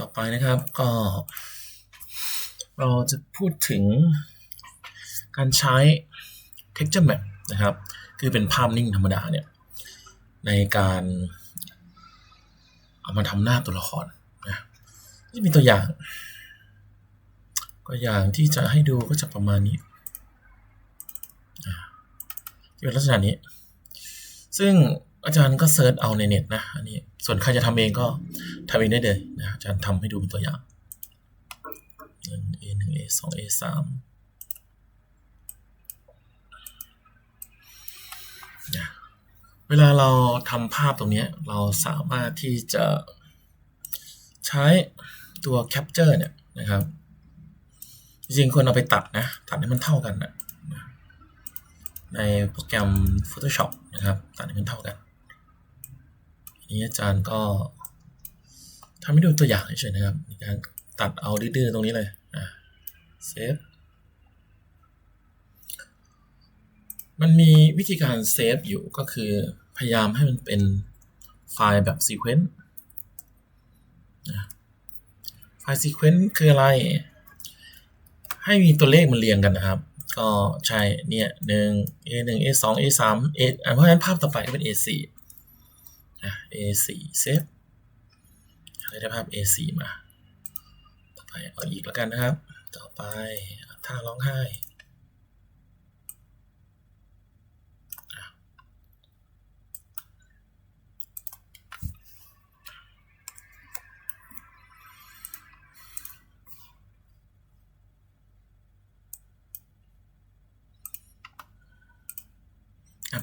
ต่อไปนะครับก็ เราจะพูดถึงการใช้ texture map นะครับ คือเป็นภาพนิ่งธรรมดาเนี่ย ในการเอามาทำหน้าตัวละครนะนี่มีตัวอย่างตัวอย่างที่จะให้ดูก็จะประมาณนี้ที่เป็นลักษณะนี้ ซึ่ง อาจารย์ก็เซิร์ชเอาในเน็ตนะอันนี้ส่วนใครจะทำเองก็ทำเองได้เลยนะอาจารย์ทำให้ดูเป็นตัวอย่าง1 A 1 A 2 A 3นะเวลาเราทำภาพตรงนี้เราสามารถที่จะใช้ตัว Capture เนี่ยนะครับ จริงควรเอาไปตัดนะ ตัดให้มันเท่ากันนะในโปรแกรม Photoshop นะครับ ตัดให้มันเท่ากัน นี้อาจารย์ก็ทำให้ดูตัวอย่างเฉยๆนะครับในการตัดเอาดื้อๆตรงนี้เลยอะเซฟมันมีวิธีการเซฟอยู่ก็คือพยายามให้มันเป็นไฟล์แบบซีเควนต์ไฟล์ซีเควนต์คืออะไร ให้มีตัวเลขมันเรียงกันนะครับ ก็ใช่เนี่ยหนึ่ง A หนึ่ง A สอง A สาม A เพราะฉะนั้นภาพต่อไปก็เป็น A สี่ A4 เซฟได้ภาพ A4 มา ต่อไปเอาอีกแล้วกันนะครับ ต่อไปท่าร้องไห้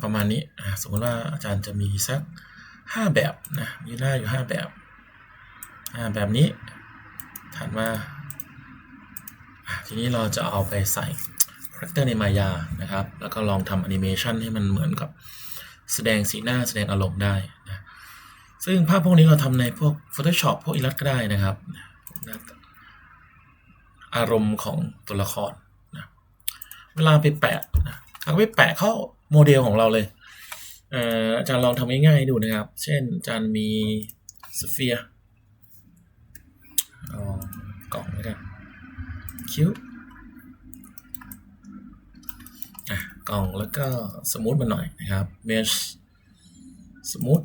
ประมาณนี้ สมมติว่าอาจารย์จะมีสัก ห้าแบบนะมีหน้าอยู่ห้าแบบอ่าแบบนี้ถัดมาทีนี้เราจะเอาไปใส่คาแรคเตอร์ในมายานะครับ แล้วก็ลองทำแอนิเมชันให้มันเหมือนกับแสดงสีหน้าแสดงอารมณ์ได้นะซึ่งภาพพวกนี้เราทำในพวก Photoshop พวก i l l u s t ก็ได้นะครับ อารมณ์ของตัวละครนะเวลาไปแปะนะเราก็ไปแปะเข้าโมเดลของเราเลย อาจารย์ลองทำง่ายๆดูนะครับ เช่นอาจารย์มีสเฟียร์กล่องแล้วกันคิ้วอะกล่องแล้วก็สมูทมาหน่อยนะครับเมชสมูท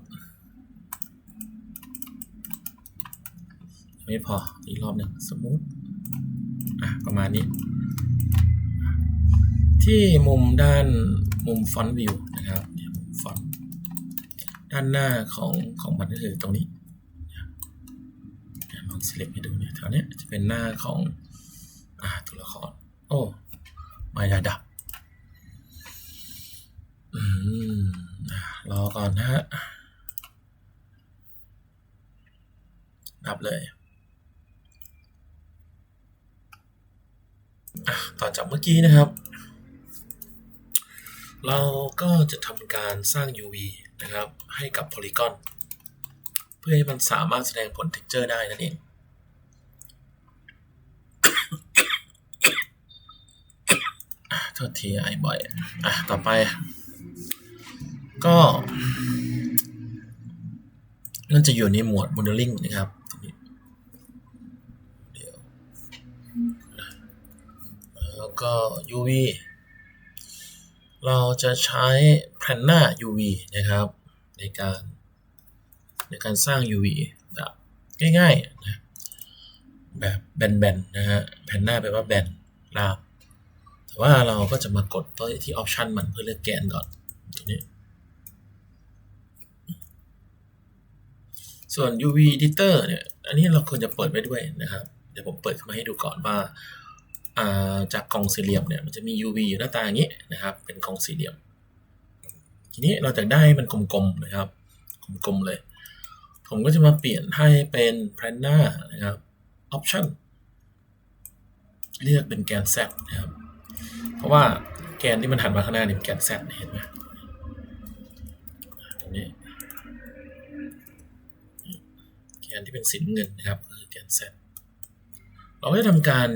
ไม่พออีกรอบหนึ่งสมูทอะประมาณนี้ ที่มุมด้านมุมฟอนต์วิวนะครับ ด้านหน้าของของมันก็คือตรงนี้ลอง select ให้ดูเนี่ยแถวนี้จะเป็นหน้าของอตัวละคร โอ้มายาดับอืมรอก่อนนะฮะดับเลยต่อจากเมื่อกี้นะครับ เราก็จะทำการสร้าง UV นะครับ ให้กับโพลีกอนเพื่อให้มันสามารถแสดงผล texture ได้นั่นเองโทษทีไอบ่อย อะ ต่อไป ก็มันจะอยู่ในหมวด modeling นะครับตรงนี้เดี๋ยวแล้วก็ UV เราจะใช้แผ่นหน้า UV นะครับ ในการในการสร้าง UV แบบง่ายๆนะแบบแบนๆนะฮะแผ่นหน้าแปลว่าแบนราบแต่ว่าเราก็จะมากดที่ออปชันมันเพื่อเลือกแกนก่อนตัวนี้ส่วน UV editor เนี่ย อันนี้เราควรจะเปิดไว้ด้วยนะครับ เดี๋ยวผมเปิดขึ้นมาให้ดูก่อนว่า จากกล่องสี่เหลี่ยมเนี่ยมันจะมี UV อยู่หน้าตาอย่างนี้นะครับ เป็นกล่องสี่เหลี่ยม ทีนี้เราจะได้มันกลมๆนะครับ กลมๆเลย ผมก็จะมาเปลี่ยนให้เป็น p l a n n e r นะครับ Option เลือกเป็นแกน Z นะครับ เพราะว่าแกนที่มันหันมาข้างหน้าเนี่ยเป็นแกน Z เห็นไหมตรงนี้แกนที่เป็นสีเงินนะครับคือแกน Z เราจะทำการ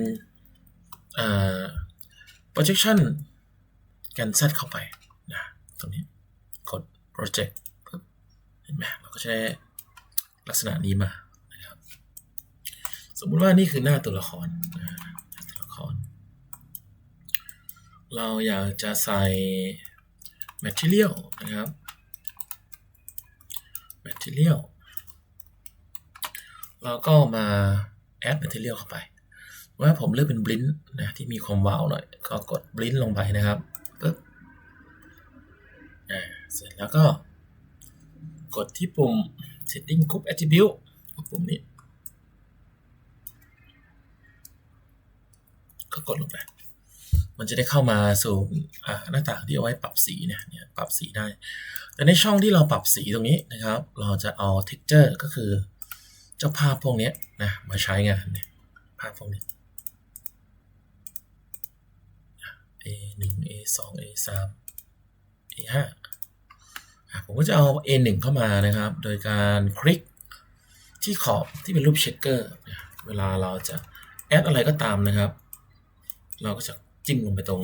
projection กันเซตเข้าไปนะตรงนี้กด project เห็นไหมเราก็จะได้ลักษณะนี้มานะครับสมมุติว่านี่คือหน้าตัวละครนะตัวละคร เราอยากจะใส่ material นะครับ material เราก็มา add material เข้าไป ว่าผมเลือกเป็น blend นะที่มีความวาวหน่อย ก็กด blend ลงไปนะครับปึ๊บอ่าเสร็จแล้วก็ กดที่ปุ่ม setting group attribute ปุ่มนี้ ก็กดลงไป มันจะได้เข้ามาสู่หน้าต่างที่เอาไว้ปรับสีเนี่ยเนี่ยปรับสีได้ แต่ในช่องที่เราปรับสีตรงนี้นะครับ เราจะเอา texture ก็คือ เจ้าภาพพวกนี้นะมาใช้งานเนี่ยภาพพวกนี้ A 1 A 2 A 3 A 5ผมก็จะเอา A 1เข้ามานะครับ โดยการคลิกที่ขอบที่เป็นรูปเช็คเกอร์ เวลาเราจะแอดอะไรก็ตามนะครับ เราก็จะจิ้มลงไปตรง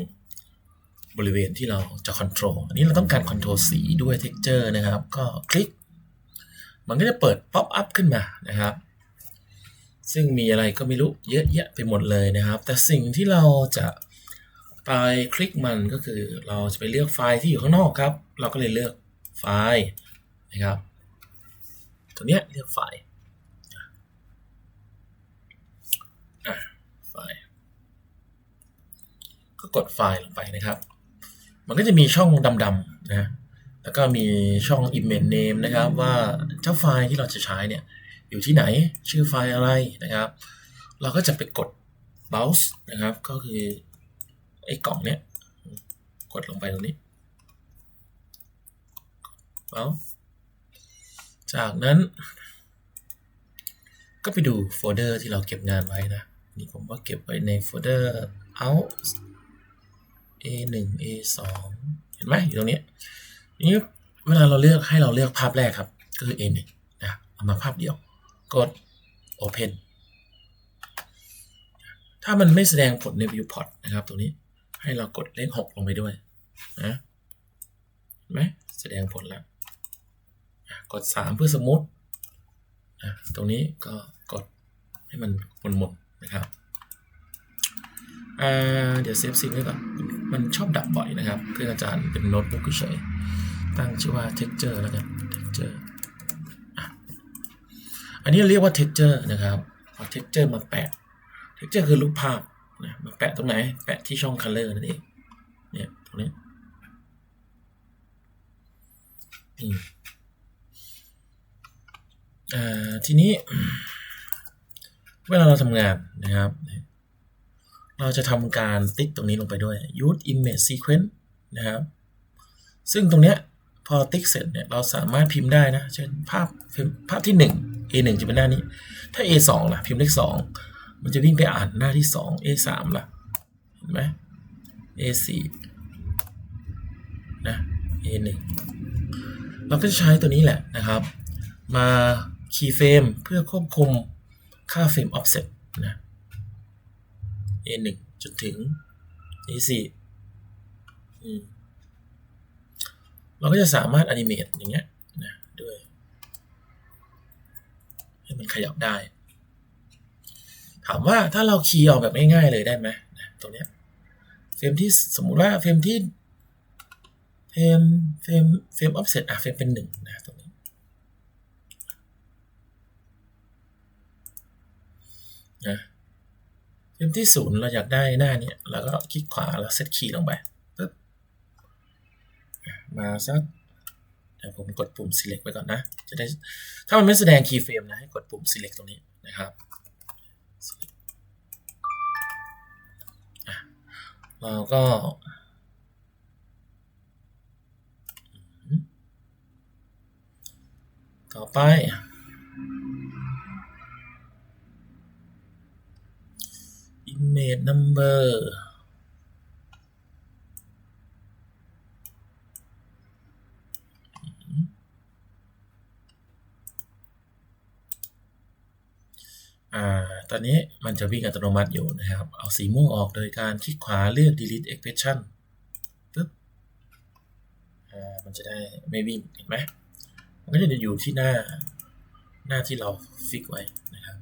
บริเวณที่เราจะคอนโทรล อันนี้เราต้องการคอนโทรลสีด้วย texture นะครับ ก็คลิก มันก็จะเปิดป๊อปอัพขึ้นมานะครับ ซึ่งมีอะไรก็ไม่รู้เยอะแยะไปหมดเลยนะครับ แต่สิ่งที่เราจะ ไปคลิกมันก็คือเราจะไปเลือกไฟล์ที่อยู่ข้างนอกครับ เราก็เลยเลือกไฟล์นะครับ ตัวเนี้ยเลือกไฟล์ไฟล์ ก็กดไฟล์ลงไปนะครับ มันก็จะมีช่องดำๆนะ แล้วก็มีช่อง image name นะครับ ว่าเจ้าไฟล์ที่เราจะใช้เนี่ยอยู่ที่ไหนชื่อไฟล์อะไรนะครับ เราก็จะไปกด browse นะครับ ก็คือ ไอ้กล่องเนี้ยกดลงไปตรงนี้ browse จากนั้น ก็ไปดูโฟลเดอร์ที่เราเก็บงานไว้นะ นี่ผมว่าเก็บไว้ในโฟลเดอร์ out a1 a2 เห็นไหมอยู่ตรงนี้นี้เวลาเราเลือกให้เราเลือกภาพแรกครับ ก็คือ a1 นะเอามาภาพเดียว กด open ถ้ามันไม่แสดงผลใน viewport นะครับตรงนี้ ให้เรากดเลข 6 ลงไปด้วยนะเห็นไหมแสดงผลแล้วกด 3 เพื่อสมมติตรงนี้ก็กดให้มันหมุนๆนะครับเดี๋ยวเซฟซิงไว้ก่อน มันชอบดับบ่อยนะครับเครื่ออาจารย์เป็นโน้ตบุ๊กเฉยตั้งชื่อว่า texture แล้วกัน texture อันนี้เรียกว่า texture นะครับเอา texture มาแปะ texture คือรูปภาพ นะมาแปะตรงไหน แปะที่ช่อง color นั่นเองเนี่ยตรงนี้อืมทีนี้ เวลาเราทำงานนะครับ เราจะทำการติ๊กตรงนี้ลงไปด้วย use image sequence นะครับ ซึ่งตรงเนี้ยพอติ๊กเสร็จเนี่ยเราสามารถพิมพ์ได้นะ เช่นภาพภาพที่ 1 A 1 จะเป็นหน้านี้ ถ้า A 2 ล่ะพิมพ์เลข2 มันจะวิ่งไปอ่านหน้าที่ 2 A 3 ล่ะ เห็นไหม A 4 นะ A 1 เราก็จะใช้ตัวนี้แหละนะครับ มาคีย์เฟรมเพื่อควบคุมค่าเฟรม offset นะ A 1 จนถึง A 4 เราก็จะสามารถอนิเมตอย่างเงี้ยนะด้วย ให้มันขยับได้ ถามว่าถ้าเราคีย์ออกแบบง่ายๆเลยได้ไหมตรงเนี้ยเฟรมที่สมมุติว่าเฟรมที่เฟรมเฟรมเฟรม offset อะเฟรมเป็นหนึ่งนะตรงนี้นะเฟรมที่ศูนย์เราอยากได้หน้าเนี้ยเราก็คลิกขวาแล้วเซตคีย์ลงไปปึ๊บมาสักเดี๋ยวผมกดปุ่ม select ไว้ก่อนนะ จะได้ถ้ามันไม่แสดงคีย์เฟรมนะให้กดปุ่ม select ตรงนี้นะครับ เราก็ต่อไป image number อ่า ตอนนี้ มันจะวิ่งอัตโนมัติอยู่นะครับ เอาสีม่วงออกโดยการคลิกขวาเลือก delete expression ปึ๊บอ่ามันจะได้ไม่วิ่งเห็นไหมมันก็จะอยู่ที่หน้าหน้าที่เราฟิกไว้นะครับ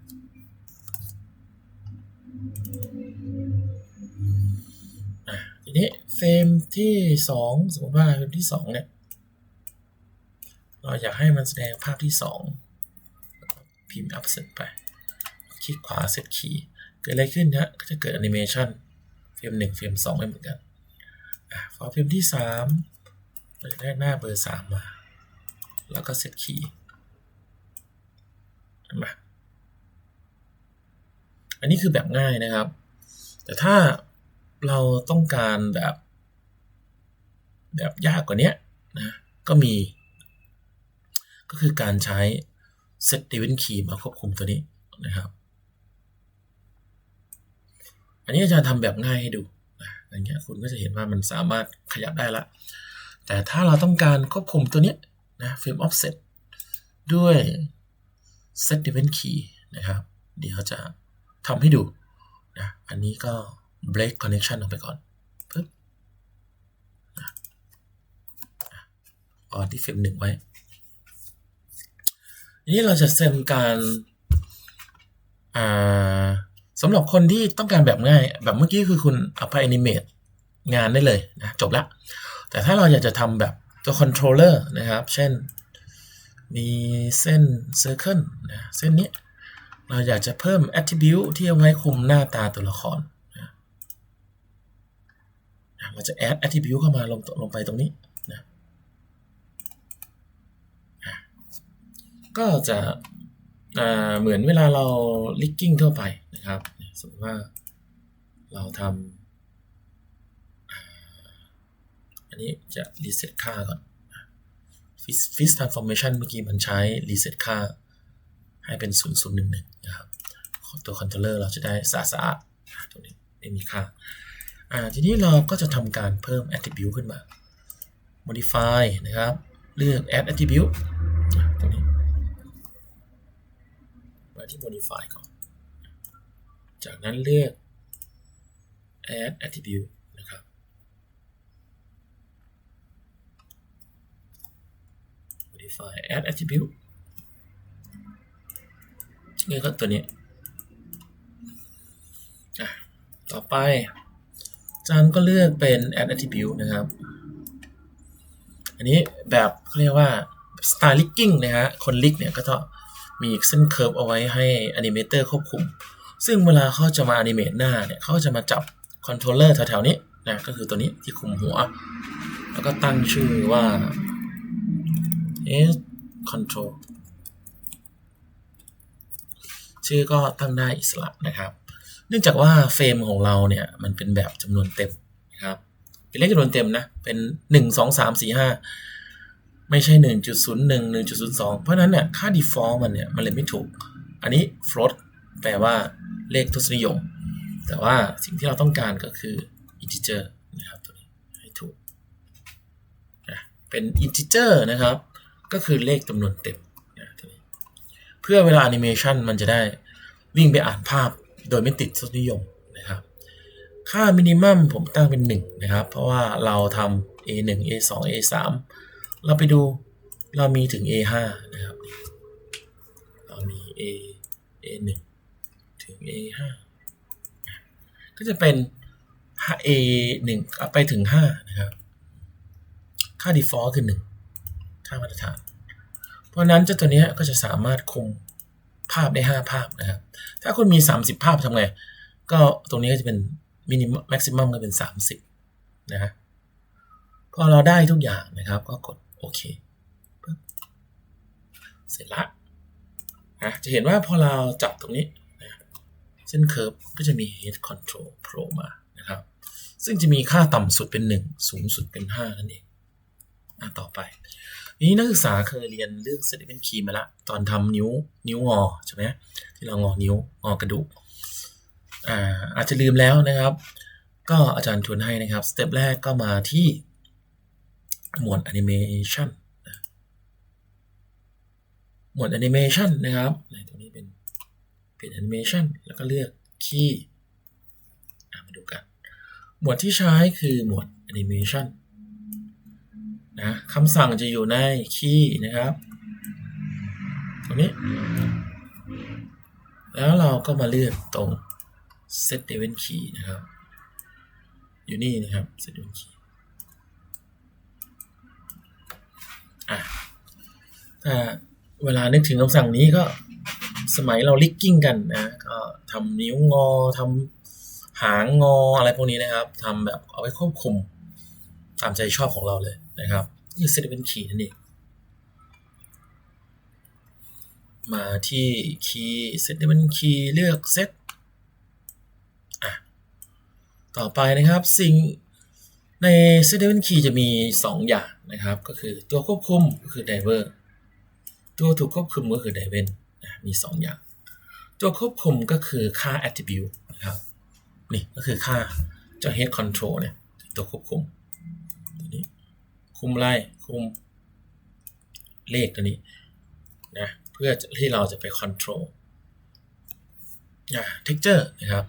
อะทีนี้เฟรมที่สองสมมติว่าเฟรมที่สองเนี่ย เราอยากให้มันแสดงภาพที่สองพิมพ์ offset ไป คลิกขวา set key เกิดอะไรขึ้นนะก็จะเกิดแอนิเมชันเฟรมหนึ่งเฟรมสองไม่เหมือนกันอะพอเฟรมที่สามเราจะได้หน้าเบอร์สามมา แล้วก็ set key เห็นไหมอันนี้คือแบบง่ายนะครับ แต่ถ้าเราต้องการแบบแบบยากกว่านี้นะก็มี ก็คือการใช้ set event key มาควบคุมตัวนี้นะครับ นนี้อาจารย์ทำแบบง่ายให้ดูอย่างเงี้ยคุณก็จะเห็นว่ามันสามารถขยับได้ละ แต่ถ้าเราต้องการควบคุมตัวนี้นะ frame offset ด้วย set event key นะครับ เดี๋ยวจะทำให้ดูนะอันนี้ก็ break connection ออกไปก่อนปึ๊บนะออนที่เฟรมหนึ่งไว้ทีนี้เราจะเซมการอ่า สำหรับคนที่ต้องการแบบง่าย แบบเมื่อกี้คือคุณเอาไป animate งานได้เลยนะจบละแต่ถ้าเราอยากจะทำแบบตัว controller นะครับ เช่น มีเส้น circle นะเส้นนี้ เราอยากจะเพิ่ม attribute ที่เอาไว้คุมหน้าตาตัวละครนะเราจะ add attribute เข้ามาลงลงไปตรงนี้นะก็จะ เหมือนเวลาเรา linking ทั่วไปนะครับ สมมติว่าเราทำอันนี้จะ reset ค่าก่อน Fix transformation เมื่อกี้มันใช้ reset ค่าให้เป็น 0011 นะครับ ตัวคอนโทรลเลอร์เราจะได้สะอาดๆตรงนี้ไม่มีค่าอ่าทีนี้เราก็จะทำการเพิ่ม attribute ขึ้นมา modify นะครับ เลือก add attribute ตรงนี้ มาที่ modify ก่อน จากนั้นเลือก add attribute นะครับ modify add attribute นี่ก็ตัวนี้ต่อไป จานก็เลือกเป็น add attribute นะครับ อันนี้แบบเขาเรียกว่า style linking นะฮะ คนลิกเนี่ยก็จะ มีเส้นเคอร์ฟเอาไว้ให้ animator ควบคุม ซึ่งเวลาเขาจะมา animate หน้าเนี่ยเขาจะมาจับ controller แถวๆนี้นะก็คือตัวนี้ที่คุมหัว แล้วก็ตั้งชื่อว่า s control ชื่อก็ตั้งได้อิสระนะครับ เนื่องจากว่าเฟรมของเราเนี่ยมันเป็นแบบจำนวนเต็มนะครับเป็นเลขจำนวนเต็มนะ เป็น 1 2 3 4 5 ไม่ใช่ 1.01 1.02 เพราะนั้นเนี่ยค่า default มันเนี่ยมันเลยไม่ถูก อันนี้ float แปลว่าเลขทศนิยม แต่ว่าสิ่งที่เราต้องการก็คือ integer นะครับตัวนี้ให้ถูกนะเป็น integer นะครับ ก็คือเลขจำนวนเต็มนะเพื่อเวลาแอนิเมชันมันจะได้วิ่งไปอ่านภาพโดยไม่ติดทศนิยมนะครับ ค่ามินิมัมผมตั้งเป็น 1 นะครับ เพราะว่าเราทำ A1 A2 A3 เราไปดูเรามีถึง A5 นะครับ เรามี A A1 ถึง A5 ก็จะเป็น A1 ไปถึง 5 นะครับ ค่า default คือ 1 ค่ามาตรฐาน เพราะนั้นเจ้าตัวนี้ก็จะสามารถคุมภาพได้ 5 ภาพนะครับ ถ้าคุณมี 30 ภาพทำไง ก็ตรงนี้ก็จะเป็นมินิมัมแม็กซิมัมก็เป็น 30 นะฮะพอเราได้ทุกอย่างนะครับ ก็กด โอเคเสร็จละนะจะเห็นว่าพอเราจับตรงนี้นะเส้นเคิร์ฟก็จะมี head control pro มานะครับ ซึ่งจะมีค่าต่ำสุดเป็น 1 สูงสุดเป็น 5 นั่นเองต่อไป นี้นักศึกษาเคยเรียนเรื่อง set event key มาละตอนทำนิ้วนิ้วงอใช่ไหมที่เรางอนิ้วงอกระดูกอ่าอาจจะลืมแล้วนะครับ ก็อาจารย์ทวนให้นะครับ สเต็ปแรกก็มาที่ หมวด animation หมวด animation นะครับตรงนี้เป็นเป็น animation แล้วก็เลือก key มาดูกัน หมวดที่ใช้คือหมวด animation นะคำสั่งจะอยู่ในคีย์นะครับ ตรงนี้ แล้วเราก็มาเลือกตรง set event key นะครับ อยู่นี่นะครับ set event key อะถ้าเวลานึกถึงคำสั่งนี้ก็สมัยเราลิกกิ้งกันนะก็ทำนิ้วงอทำหางงออะไรพวกนี้นะครับทำแบบเอาไว้ควบคุมตามใจชอบของเราเลยนะครับนี่ set event key นั่นเองมาที่ key set event key เลือก set อะต่อไปนะครับสิ่ง ใน seven key จะมี 2 อย่างนะครับ ก็คือตัวควบคุมก็คือ driver ตัวถูกควบคุมก็คือ driver นมี 2 อย่าง ตัวควบคุมก็คือค่า attribute นะครับนี่ก็คือค่าเจ้า head control เนี่ยตัวควบคุมตัวนี้คุมไล่คุมเลขตัวนี้นะเพื่อที่เราจะไป control อ่า texture นะครับ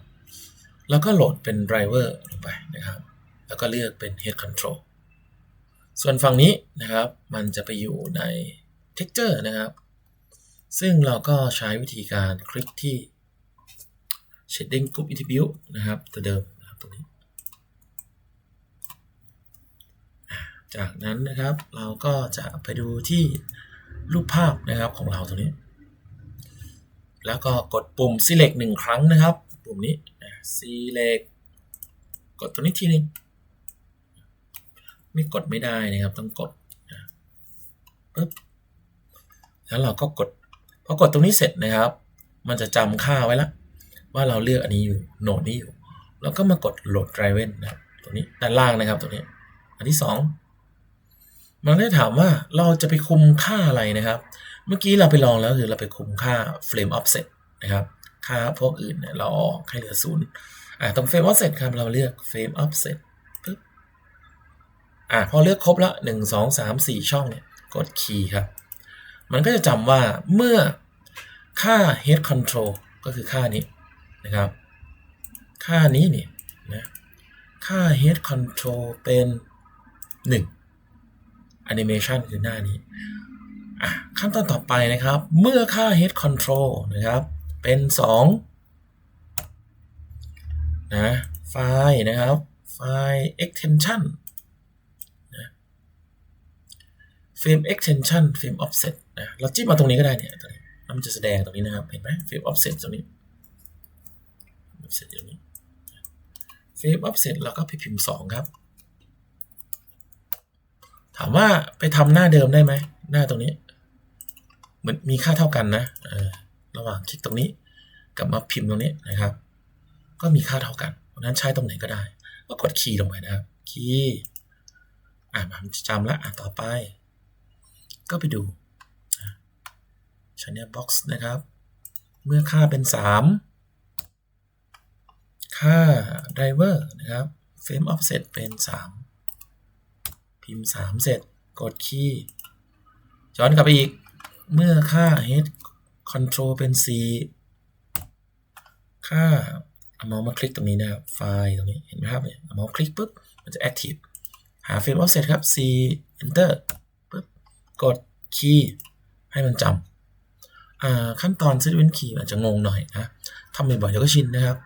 แล้วก็โหลดเป็น driver ลงไปนะครับ แล้วก็เลือกเป็น head control ส่วนฝั่งนี้นะครับ มันจะไปอยู่ใน texture นะครับ ซึ่งเราก็ใช้วิธีการคลิกที่ shading group attribute นะครับตัวเดิมนะครับตรงนี้ จากนั้นนะครับเราก็จะไปดูที่รูปภาพนะครับของเราตรงนี้ แล้วก็กดปุ่ม select หนึ่งครั้งนะครับ ปุ่มนี้ select กดตัวนี้ทีนึง ไม่กดไม่ได้นะครับ ต้องกดปึ๊บแล้วเราก็กดพอกดตรงนี้เสร็จนะครับ มันจะจำค่าไว้ล้วว่าเราเลือกอันนี้อยู่โหนดนี้อยู่ แล้วก็มากดโหลด driver นะครับตรงนี้ด้านล่างนะครับตรงนี้ อันที่สองมันได้ถามว่าเราจะไปคุมค่าอะไรนะครับ เมื่อกี้เราไปลองแล้วคือเราไปคุมค่า frame offset นะครับ ค่าพวกอื่นเนี่ยเราออกให้เหลือศูนย์อ่าตรง frame offset ครับเราเลือก frame offset อ่าพอเลือกครบล้วหนึ่งสองสามสี่ช่องเนี่ยกด key ครับ มันก็จะจำว่าเมื่อค่า head control ก็คือค่านี้นะครับ ค่านี้นี่นะค่า head control เป็น 1 animation คือหน้านี้อะขั้นตอนต่อไปนะครับ เมื่อค่า head control นะครับ เป็น 2 นะ ไฟล์นะครับ ไฟล์ extension นะ frame extension frame offset นะเราจิ้มมาตรงนี้ก็ได้เนี่ยตรงนี้มันจะแสดงตรงนี้นะครับ เห็นไหม frame offset ตรงนี้ offset ตรงนี้ frame offset เราก็ไปพิมพ์2ครับ ถามว่าไปทำหน้าเดิมได้ไหม หน้าตรงนี้เหมือนมีค่าเท่ากันนะระหว่างคลิกตรงนี้กับมาพิมพ์ตรงนี้นะครับ ก็มีค่าเท่ากันเพราะนั้นใช้ตรงไหนก็ได้ ก็กดคีย์ลงไปนะครับ คีย์อ่าผมจำแล้วอะต่อไป ก็ไปดู channel box นะครับ เมื่อค่าเป็น 3 ค่า driver นะครับ frame offset เป็น 3 พิมพ์ 3 เสร็จ กดคีย์ย้อนกลับไปอีก เมื่อค่า head control เป็น 4 ค่าเอาเมาส์มาคลิกตรงนี้นะครับ ไฟล์ตรงนี้ เห็นไหมครับเนี่ยเอาเมาส์คลิกปุ๊บ มันจะ active หา frame offset ครับ C enter กดคีย์ให้มันจำขั้นตอน set event key อาจจะงงหน่อยนะทำบ่อยๆเดี๋ยวก็ชินนะครับ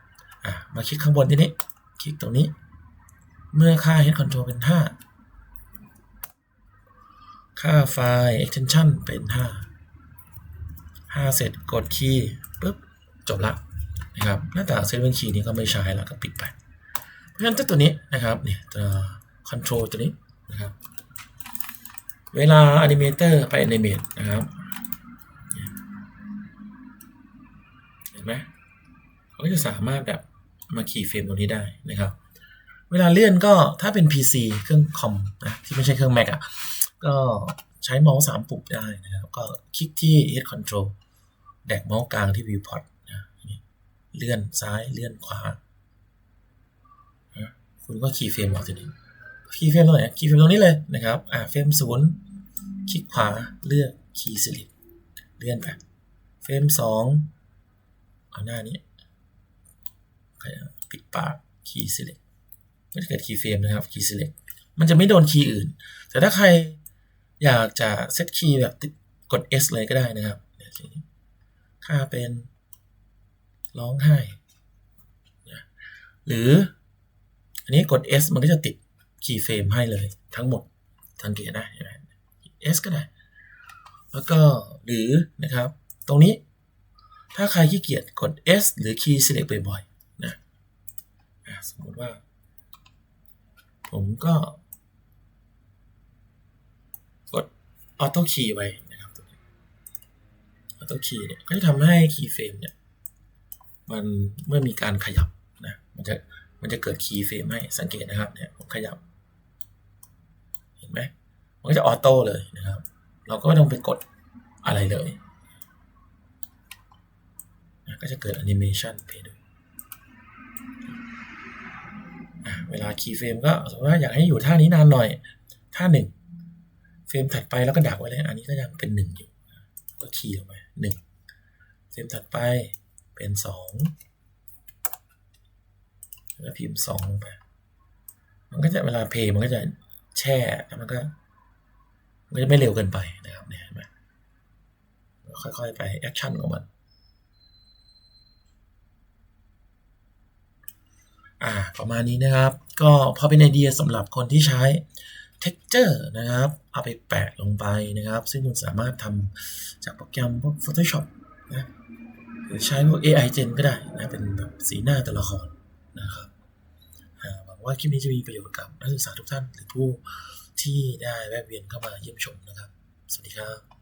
มาคลิกข้างบนที่นี้คลิกตรงนี้ เมื่อค่า head control เป็น 5 ค่าไฟล์ extension เป็น 5 5 เสร็จกดคีย์ปุ๊บจบละนะครับหน้าต่าง set event key นี้ก็ไม่ใช้แล้วก็ปิดไป เพราะฉะนั้นตัวนี้นะครับเนี่ยตัว control ตัวนี้นะครับ เวลา animator ไป animate นะครับ เห็นไหมเขาก็จะสามารถแบบมาขี่เฟรมตรงนี้ได้นะครับ เวลาเลื่อนก็ถ้าเป็น PC เครื่องคอมนะที่ไม่ใช่เครื่อง Mac อะก็ใช้เมาส์สามปุ่มได้นะครับ ก็คลิกที่ Head Control แดกเมาส์กลางที่ Viewport นะเลื่อนซ้ายเลื่อนขวาคุณก็คีย์เฟรมออกทีนี้ คีย์เฟรมตรงไหนคีย์เฟรมตรงนี้เลยนะครับอ่าเฟรมศูนย์คลิกขวาเลือกคีย์สลิปเลื่อนไปเฟรมสองเอาหน้านี้ปิดปากคีย์สลิปม่ได้เกิดคีย์เฟรมนะครับคีย์สลิปมันจะไม่โดนคีย์อื่น แต่ถ้าใครอยากจะเซตคีย์แบบกด S เลยก็ได้นะครับค่าเป็นร้องไห้ หรือ อันนี้กด S มันก็จะติด คีย์เฟรมให้เลยทั้งหมดสังเกตนะเห็นไหม S ก็ได้ แล้วก็หรือนะครับ ตรงนี้ถ้าใครขี้เกียจกด S หรือคีย์ select บ่อยๆนะสมมติว่า ผมก็ กด Auto Key ไว้นะครับตรงนี้ Auto Key เนี่ยก็จะทำให้คีย์เฟรมเนี่ยมันเมื่อมีการขยับนะมันจะมันจะเกิดคีย์เฟรมให้สังเกตนะครับเนี่ยผมขยับ ห็นไหมมันก็จะออโต้เลยนะครับ เราก็ไม่ต้องไปกดอะไรเลยนะก็จะเกิดแอนิเมชันเพย์ด้วยอะเวลาคีย์เฟรมก็สมมติว่าอยากให้อยู่ท่านี้นานหน่อย ท่าหนึ่งเฟรมถัดไปแล้วก็ดักไว้เลย อันนี้ก็ยังเป็นหนึ่งอยู่ ก็คีย์ลงไปหนึ่งเฟรมถัดไปเป็นสองแล้วพิมพ์สองลงไป มันก็จะเวลาเพย์มันก็จะ แช่แล้วมันก็มันจะไม่เร็วเกินไปนะครับเนี่ยเห็นไหมค่อยๆไปแอคชั่นของมัน อ่า ประมาณนี้นะครับ ก็พอเป็นไอเดียสำหรับคนที่ใช้ texture นะครับ เอาไปแปะลงไปนะครับ ซึ่งคุณสามารถทำจากโปรแกรมพวก Photoshop นะ หรือใช้พวก AI Gen ก็ได้นะ เป็นแบบสีหน้าตัวละครนะครับ ว่าคลิปนี้จะมีประโยชน์กับนักศึกษาทุกท่านหรือผู้ที่ได้แวะเวียนเข้ามาเยี่ยมชมนะครับ สวัสดีครับ